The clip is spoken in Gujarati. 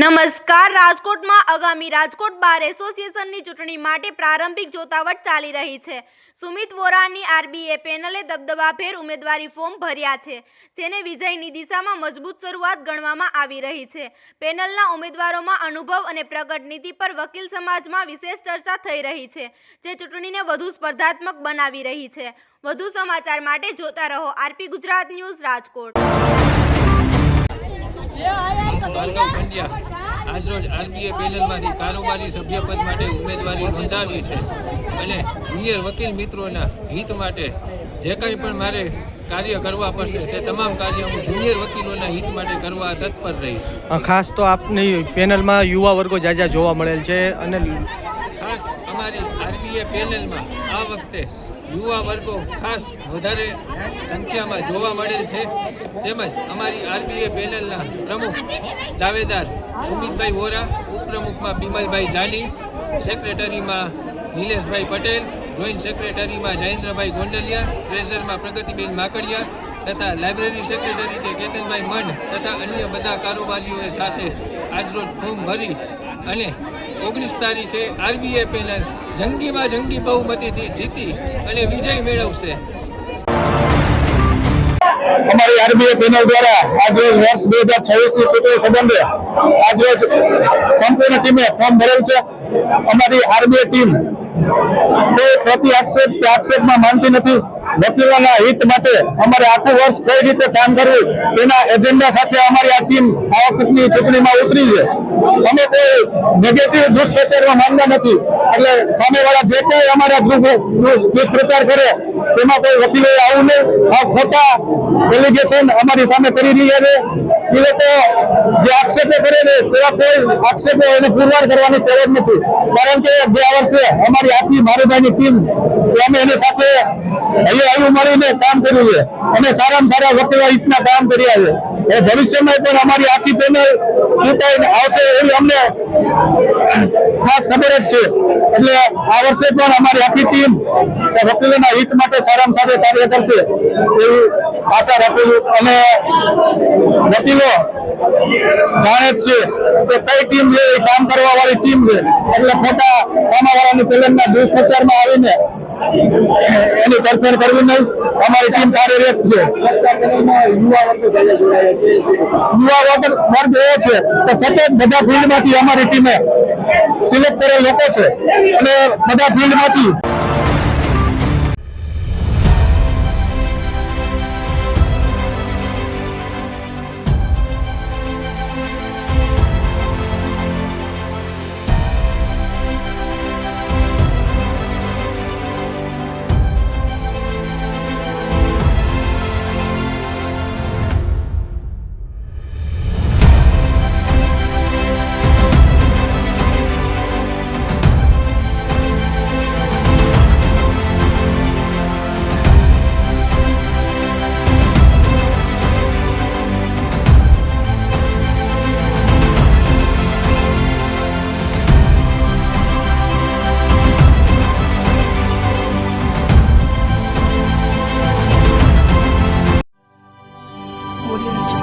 નમસ્કાર, રાજકોટમાં આગામી રાજકોટ બાર એસોસિએશનની ચૂંટણી માટે પ્રારંભિક જોતાવટ ચાલી રહી છે. સુમિત વોરાની આરબીએ પેનલે દબદબાભેર ઉમેદવારી ફોર્મ ભર્યા છે, જેને વિજયની દિશામાં મજબૂત શરૂઆત ગણવામાં આવી રહી છે. પેનલના ઉમેદવારોમાં અનુભવ અને પ્રગટ નીતિ પર વકીલ સમાજમાં વિશેષ ચર્ચા થઈ રહી છે, જે ચૂંટણીને વધુ સ્પર્ધાત્મક બનાવી રહી છે. વધુ સમાચાર માટે જોતા રહો આરપી ગુજરાત ન્યૂઝ રાજકોટ. ભાર્ગવ પંડ્યા આજરોજ આરબીએ પેનલમાંથી કારોબારી સભ્યપદ માટે ઉમેદવારી નોંધાવી છે. અને જુનિયર વકીલ મિત્રોના હિત માટે જે કંઈ પણ મારે કાર્ય કરવા પડશે તે તમામ કાર્ય હું જુનિયર વકીલોના હિત માટે કરવા તત્પર રહીશ. ખાસ તો આપની પેનલમાં યુવા વર્ગો જાજા જોવા મળેલ છે અને ખાસ અમારી આરબીએ પેનલમાં આ વખતે યુવા વર્ગો ખાસ વધારે સંખ્યામાં જોવા મળેલ છે. તેમજ અમારી આરબીએ પેનલના પ્રમુખ દાવેદાર સુમિતભાઈ વોરા, ઉપપ્રમુખમાં બિમલભાઈ જાની, સેક્રેટરીમાં નિલેશભાઈ પટેલ, જોઈન્ટ સેક્રેટરીમાં જયેન્દ્રભાઈ ગોંડલિયા, ટ્રેઝરમાં પ્રગતિબેન માકડિયા તથા લાઇબ્રેરી સેક્રેટરી કે કેતનભાઈ મંડ તથા અન્ય બધા કારોબારીઓએ સાથે આજરોજ ફોર્મ ભરી અને ઓગણીસ તારીખે આરબીઆઈ પેનલ જંગીમાં જંગી બહુમતીથી જીતી અને વિજય મેળવશે. અમારી આરબીઆઈ પેનલ દ્વારા આજરોજ વર્ષ બે હજાર છવ્વીસની ચૂંટણી સંબંધે આજરોજ સંપૂર્ણ ટીમે ફોર્મ ભરેલ છે. અમારી આરબીઆઈ ટીમ કોઈ પ્રતિ આક્ષેપ કે આક્ષેપમાં માનતી નથી. વકીલોના હિત માટે અમારે આખું વર્ષ કઈ રીતે કામ કરવું તેના એજન્ડા સાથે અમારી આ ટીમ આ વખતની ચૂંટણીમાં ઉતરી છે. અમે કોઈ નેગેટિવ દુષ્પ્રચારમાં માનતા નથી. એટલે સામેવાળા જે કંઈ અમારા દુષ- દુષ- દુષ્પ્રચાર કરે, તેમાં કોઈ વકીલોએ આવું નહીં. આ ખોટા એલિગેશન અમારી સામે કરી રહ્યા છે. એ લોકો જે આક્ષેપો કરે છે, તેવા કોઈ આક્ષેપો એને પુરવાર કરવાની જરૂર નથી. કારણ કે બે વર્ષે અમારી આખી મારુભાઈની ટીમ અમે એની સાથે અહીંયા આવ્યું મળીને કામ કર્યું છે. અને સારામાં સારા વકીલો હિતના કામ કર્યા છે. એ ભવિષ્યમાં પણ અમારી આખી પેનલ ચૂંટાઈને આવશે એવી અમને ખાસ ખબર જ છે. એટલે આ વર્ષે પણ અમારી આખી ટીમ વકીલોના હિત માટે સારામાં સારું કાર્ય કરશે એવી આશા રાખું છું. અને વકીલો જાણે જ છે કે કઈ ટીમ છે કામ કરવા વાળી ટીમ છે. એટલે ખોટા સામાવાળાની પેલનના દુષ્પ્રચારમાં આવીને એની તરફેણ કરવી નહીં. અમારી ટીમ કાર્યરત છે. યુવા વર્ગ એવો છે કે સતત બધા ફિલ્ડમાંથી અમારી ટીમે સિલેક્ટ કરેલ લોકો છે. અને બધા ફિલ્ડમાંથી 我的意